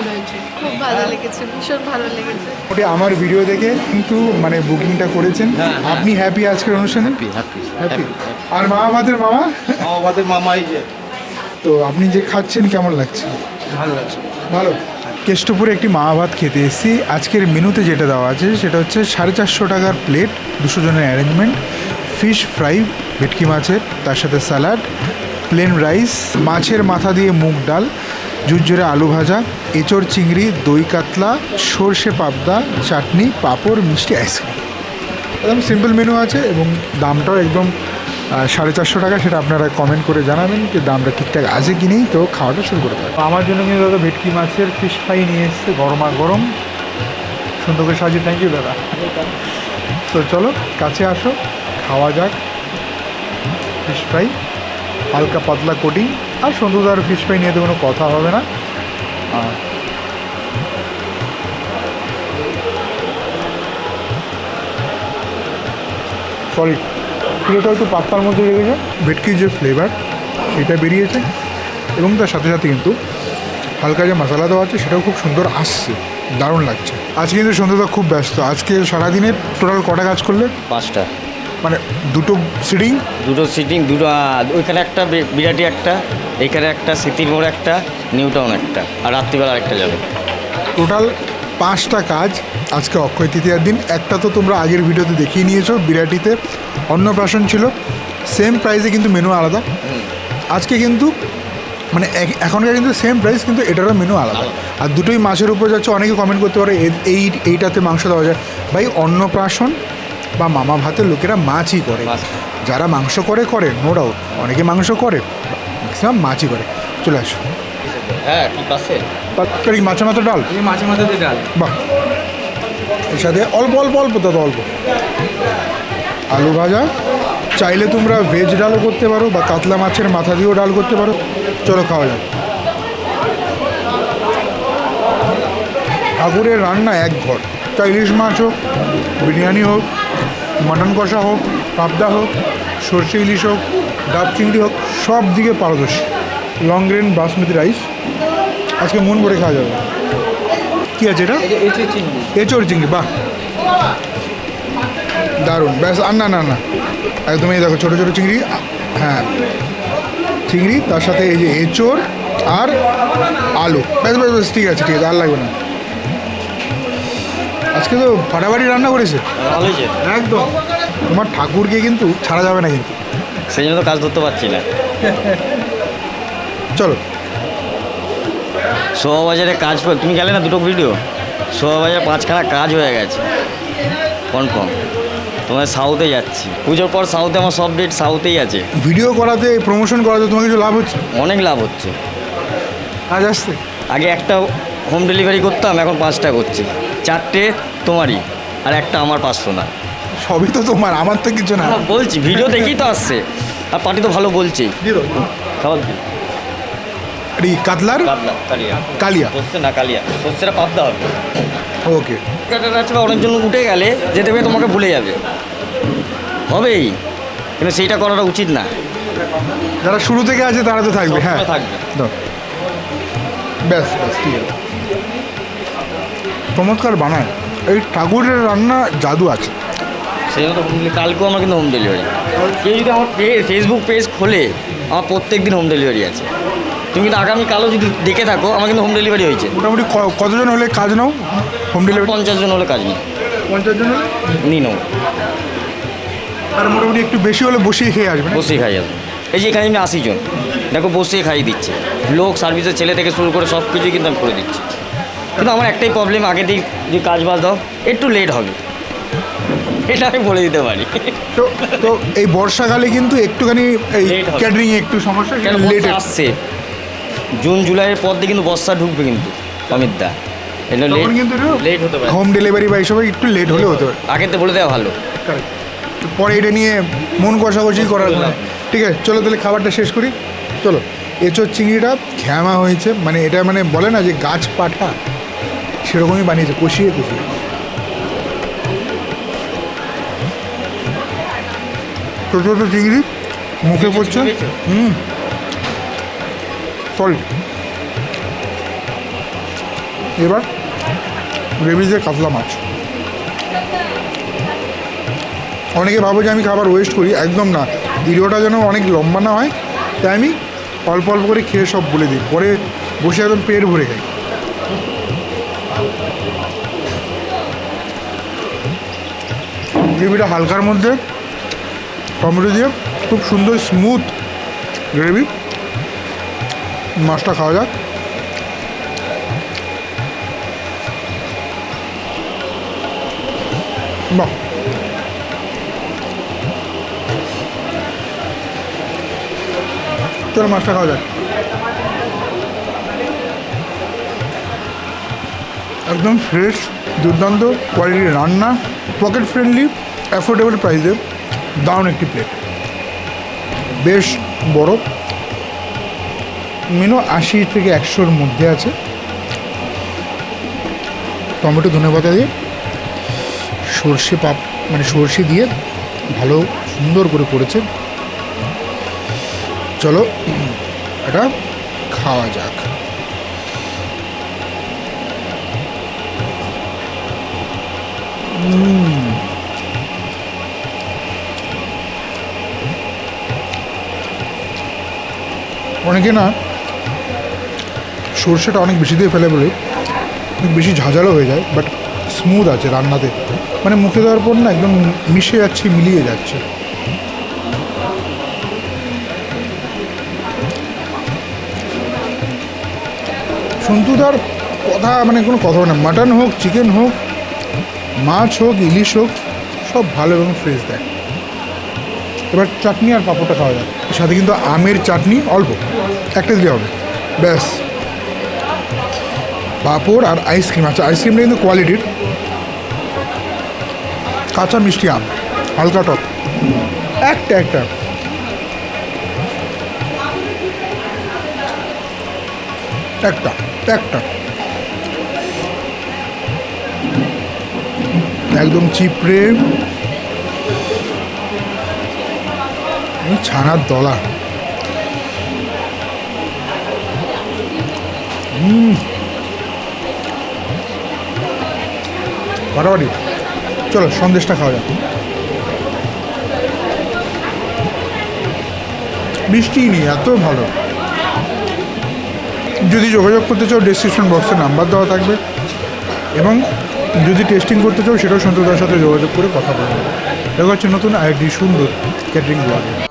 ভালো হয়েছে খুব ভালো লেগেছে ভীষণ ভালো লেগেছে। ওটি আমার ভিডিও দেখে কিন্তু মানে বুকিংটা করেছেন। আপনি হ্যাপি আজকের অনুষ্ঠানে? হ্যাপি হ্যাপি আর মা আমাদের মামা? আমাদের মামাই যে। তো আপনি যে খাচ্ছেন কেমন লাগছে? ভালো লাগছে। ভালো। কেষ্টপুরে একটি মা ভাত খেতে এসেছি। আজকের মেনুতে যেটা দেওয়া আছে সেটা হচ্ছে সাড়ে চারশো টাকার প্লেট দুশো জনের অ্যারেঞ্জমেন্ট ফিশ ফ্রাই ভেটকি মাছের তার সাথে স্যালাড প্লেন রাইস মাছের মাথা দিয়ে মুগ ডাল ঝুরঝুরে আলু ভাজা, এঁচড় চিংড়ি, দই কাতলা, সর্ষে পাবদা, চাটনি, পাঁপড়, মিষ্টি আইসক্রিম। একদম সিম্পল মেনু আছে এবং দামটাও একদম সাড়ে চারশো টাকা সেটা আপনারা কমেন্ট করে জানাবেন যে দামটা ঠিকঠাক আছে কি নেই। তো খাওয়াটা শুরু করে দেবে আমার জন্য কিন্তু দাদা ভেটকি মাছের ফিশ ফ্রাই নিয়ে এসছে, গরমা গরম। সুন্দর করে সাজিয়ে থ্যাংক ইউ দাদা। তো চলো, কাছে আসো, খাওয়া যাক ফিশ ফ্রাই হালকা পাতলা কোটিং আর সন্ধ্যদার ফিশ ফ্রাই নিয়ে তো কোনো কথা হবে না। সরি ফিলেটা একটু পাত্তার মধ্যে রেখেছে ভেটকির যে ফ্লেভার সেটা বেরিয়েছে। এবং তার সাথে সাথে কিন্তু হালকা যে মশলা দেওয়া আছে, সেটাও খুব সুন্দর আসছে। দারুণ লাগছে। আজকে কিন্তু সন্ধ্যাটা খুব ব্যস্ত। আজকে সারাদিনে টোটাল কটা কাজ করলে? পাঁচটা। মানে দুটো সিটিং দুটো সিটিং দুটো ওইখানে একটা বিরাটি একটা এইখানে একটা স্মৃতির মোড় একটা নিউ টাউন একটা আর রাত্রিবেলা আরেকটা যাবে। টোটাল পাঁচটা কাজ আজকে অক্ষয় তৃতীয়ার দিন। একটা তো তোমরা আগের ভিডিওতে দেখিয়ে নিয়েছো বিরাটিতে। অন্নপ্রাশন ছিল সেম প্রাইসে কিন্তু মেনু আলাদা। আজকে কিন্তু মানে এখনকার কিন্তু সেম প্রাইস কিন্তু এটারও মেনু আলাদা। আর দুটোই মাছের উপর যাচ্ছে অনেকে কমেন্ট করতে পারে এই এইটাতে মাংস দেওয়া যায়। ভাই অন্নপ্রাশন বা মামা ভাতের লোকেরা মাছই করে। যারা মাংস করে করে নো ডাউট অনেকে মাংস করে ম্যাক্সিমাম মাছই করে। চলে আসো। হ্যাঁ কি মাছের মাথা ডাল? মাঝে মাঝে দিয়ে ডাল। বাহ। এর সাথে অল্প অল্প অল্প দাদা অল্প। আলু ভাজা। চাইলে তোমরা ভেজ ডালও করতে পারো বা কাতলা মাছের মাথা দিয়েও ডাল করতে পারো। চলো খাওয়া যাক। ঠাকুরের রান্না এক ঘর। তা ইলিশ মাছ হোক বিরিয়ানি হোক মাটন কষা হোক পাবদা হোক সর্ষে ইলিশ হোক ডাব চিংড়ি হোক সব দিকে পারদর্শী। লং গ্রেন বাসমতি রাইস আজকে মন ভরে খাওয়া যাবে। কী আছে এটা? এঁচে চিংড়ি। এঁচড় চিংড়ি বাহ। দারুণ। ব্যাস আর না না না। একদমই দেখো ছোটো ছোটো চিংড়ি। হ্যাঁ। চিংড়ি তার সাথে এই যে এঁচড় আর আলু। ব্যাস ব্যাস ব্যাস ঠিক আছে ঠিক আছে আর লাগবে না। আজকে তো ফাটাফাটি রান্না করেছে। একদম। তোমার ঠাকুরকে কিন্তু ছাড়া যাবে না কিন্তু। সেই জন্য তো কাজ ধরতে পারছি না। চলো। শোভাবাজারে কাজ তুমি গেলে না দুটো ভিডিও? শোভাবাজার পাঁচখানা কাজ হয়ে গেছে। কনফার্ম। তোমার সাউথে যাচ্ছি। পুজোর পর সাউথে আমার সব ডেট সাউথেই আছে। ভিডিও করাতে প্রমোশন করাতে তোমার কিছু লাভ হচ্ছে? অনেক লাভ হচ্ছে। কাজ আসছে। আগে একটা হোম ডেলিভারি করতাম এখন পাঁচটা করছি। চারটে তোমারই আর একটা আমার পাঁচশো না। সবই তো তোমার আমার তো কিছু না। না, বলছি ভিডিও দেখেই তো আসছে। আর পার্টি তো ভালো বলছেই খাবার এই কাতলার? কালিয়া। কালিয়া। সর্ষে না কালিয়া। সর্ষেটা পাবদা হবে। ওকে। আছে অনেকজন উঠে গেলে যেতে হবে তোমাকে ভুলে যাবে। হবেই। কিন্তু সেইটা করাটা উচিত না। যারা শুরু থেকে আছে তারা তো থাকবে হ্যাঁ। থাকবে। ব্যাস ব্যাস ঠিক আছে। চমৎকার বানায়। এই ঠাকুরের রান্না জাদু আছে। সেই জন্য তো কালকেও আমার কিন্তু হোম ডেলিভারি। কেউ যদি আমার ফেসবুক পেজ খোলে আমার প্রত্যেক দিন হোম ডেলিভারি আছে। তুমি কিন্তু আগামীকালও যদি দেখে থাকো আমার কিন্তু হোম ডেলিভারি হয়েছে। মোটামুটি কতজন হলে কাজ নাও? Home delivery? পঞ্চাশ জন হলে কাজ নেই। পঞ্চাশ জন হলে? নিই নাও। আর মোটামুটি একটু বেশি হলে বসিয়ে খেয়ে আসবে। না? বসেই খাই যাবে। এই যে এখানে আমি আশি জন। দেখো বসেই খাইয়ে দিচ্ছে। লোক সার্ভিসের ছেলে থেকে শুরু করে সব কিছুই কিন্তু আমি করে দিচ্ছি। কিন্তু আমার একটাই প্রবলেম আগে দিক যে কাজ বাজ দাও একটু লেট হবে। এটা আমি বলে দিতে পারি। তো তো এই বর্ষাকালে কিন্তু একটুখানি এই ক্যাটারিং একটু সমস্যা কেন লেট আসছে। জুন জুলাইয়ের পর দিয়ে কিন্তু বর্ষা ঢুকবে কিন্তু অমিত দা এটা লেট কিন্তু লেট হতে পারে। হোম ডেলিভারি বা এইসব একটু লেট হলে হতে পারে। আগে তো বলে দেওয়া ভালো. পরে এটা নিয়ে মন কষাকষি করার ঠিক আছে চলো তাহলে খাবারটা শেষ করি। চলো এঁচোর চিংড়িটা ঘ্যামা হয়েছে মানে এটা মানে বলে না যে গাছ পাঠা। সেরকমই বানিয়েছে কষিয়ে কষিয়ে। ছোটো ছোটো চিংড়ি মুখে পড়ছে? হুম। সরি এবার গ্রেভি দিয়ে কাতলা মাছ। অনেকে ভাবো যে আমি খাবার ওয়েস্ট করি একদম না। ভিডিওটা যেন অনেক লম্বা না হয় তাই আমি অল্প অল্প করে খেয়ে সব বলে দিই। পরে বসে একদম পেট ভরে খাই। গ্রেভিটা হালকার মধ্যে, টমেটো দিয়ে, খুব সুন্দর স্মুথ গ্রেভি মাছটা খাওয়া যাক। বাহ। চলো মাছটা খাওয়া যাক। একদম ফ্রেশ দুর্দান্ত কোয়ালিটির রান্না পকেট ফ্রেন্ডলি অ্যাফোর্ডেবল প্রাইসে দারুণ একটি প্লেট বেশ বড়। মেনু আশি থেকে একশোর মধ্যে আছে। টমেটো ধনেপাতা দিয়ে সর্ষে পাপ মানে সর্ষে দিয়ে ভালো সুন্দর করে করেছে। চলো, এটা খাওয়া যাক। উম। অনেকে না সর্ষেটা অনেক বেশি দিয়ে ফেলে বলে অনেক বেশি ঝাঁঝালো হয়ে যায় বাট স্মুথ আছে রান্নাতে। মানে মুখে দেওয়ার পর না একদম মিশে যাচ্ছে, মিলিয়ে যাচ্ছে। সন্তুদার কথা মানে কোনো কথা না। মাটন হোক চিকেন হোক, মাছ হোক, ইলিশ হোক, সব ভালো এবং ফ্রেশ দেয়। এবার চাটনি আর পাঁপড়টা খাওয়া যায় সাথে কিন্তু আমের চাটনি অল্প একটা দিলে হবে। ব্যাস। পাঁপড় আর আইসক্রিম আচ্ছা আইসক্রিমটা কিন্তু কোয়ালিটির। কাঁচা মিষ্টি আম, হালকা টক। একটা একটা। একটা একটা। একদম চিপড়ে ছানার দলা। ফাটাফাটি চলো, সন্দেশটা খাওয়া যাক। বৃষ্টি নেই, এত ভালো। যদি যোগাযোগ করতে চাও ডেসক্রিপশন বক্সে নাম্বার দেওয়া থাকবে। এবং যদি টেস্টিং করতে চাও, সেটাও সন্তোষদার সাথে যোগাযোগ করে কথা বলবে। দেখা হচ্ছে নতুন আরেকটি সুন্দর ক্যাটারিং ব্লগে